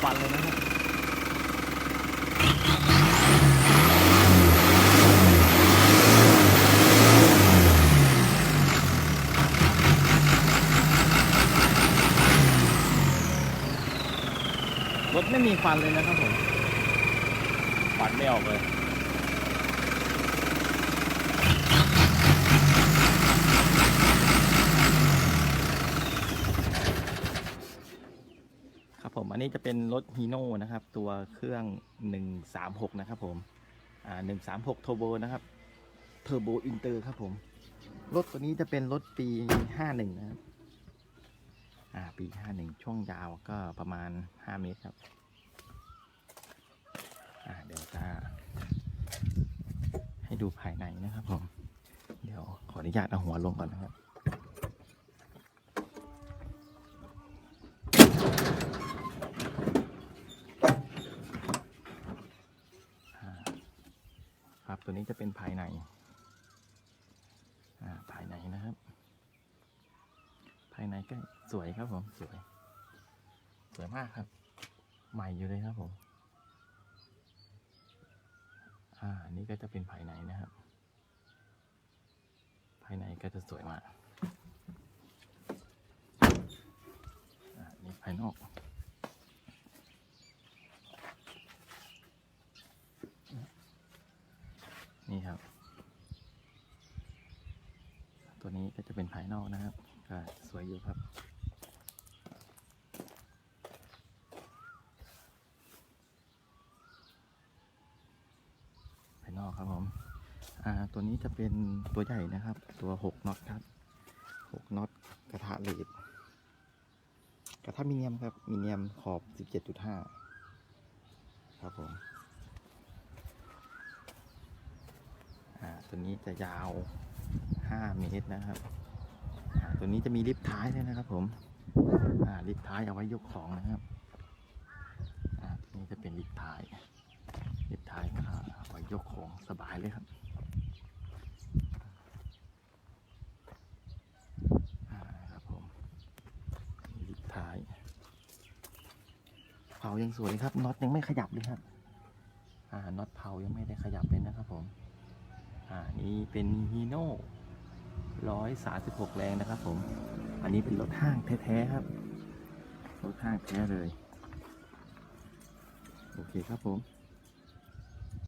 ควันเลยนะครับรถไม่มีควันเลยนะครับผมควันไม่ออกเลย ผมอันนี้จะเป็นรถฮีโน่นะครับ ตัวเครื่อง 136 นะครับผมอ่า136 t u r b o นะครับเทอร์โบอินเตอร์ครับผม รถตัวนี้จะเป็นรถปี 51 นะครับอ่าปี 51 ช่วงยาวก็ประมาณ 5 เมตรครับอ่าเดี๋ยวจะให้ดูภายในนะครับผม เดี๋ยวขออนุญาตเอาหัวลงก่อนนะครับ ครับ ตัวนี้จะเป็นภายในอ่าภายในนะครับ ภายในก็สวยครับผมสวย สวยมากครับ ใหม่อยู่เลยครับผม อ่านนี้ก็จะเป็นภายในนะครับ ภายในก็จะสวยมาก อ่านี่ภายนอก นี่ครับ ตัวนี้ก็จะเป็นภายนอกนะครับก็สวยอยู่ครับ ภายนอกครับผมอ่าตัวนี้จะเป็นตัวใหญ่นะครับ ตัวหกน็อตครับหกน็อตกระทะเหล็กกระทะมิเนียมครับมิเนียมขอบ 17.5 ครับผม อ่า ตัวนี้จะยาว 5 เมตรนะครับ ตัวนี้จะมีลิฟต์ท้ายด้วยนะครับ ผมลิฟต์ท้ายเอาไว้ยกของนะครับตัวนี้จะเป็นลิฟต์ท้ายลิฟต์ท้ายก็เอาไว้ยกของสบายเลยครับครับผมลิฟต์ท้ายเผายังสวยครับน็อตยังไม่ขยับเลยครับน็อตเผายังไม่ได้ขยับเลยนะครับผม อ่านี้เป็นฮีโน่ร้อยสาสิบหกแรงนะครับผม อันนี้เป็นรถห้างแท้ๆครับ รถห้างแท้เลย โอเคครับผม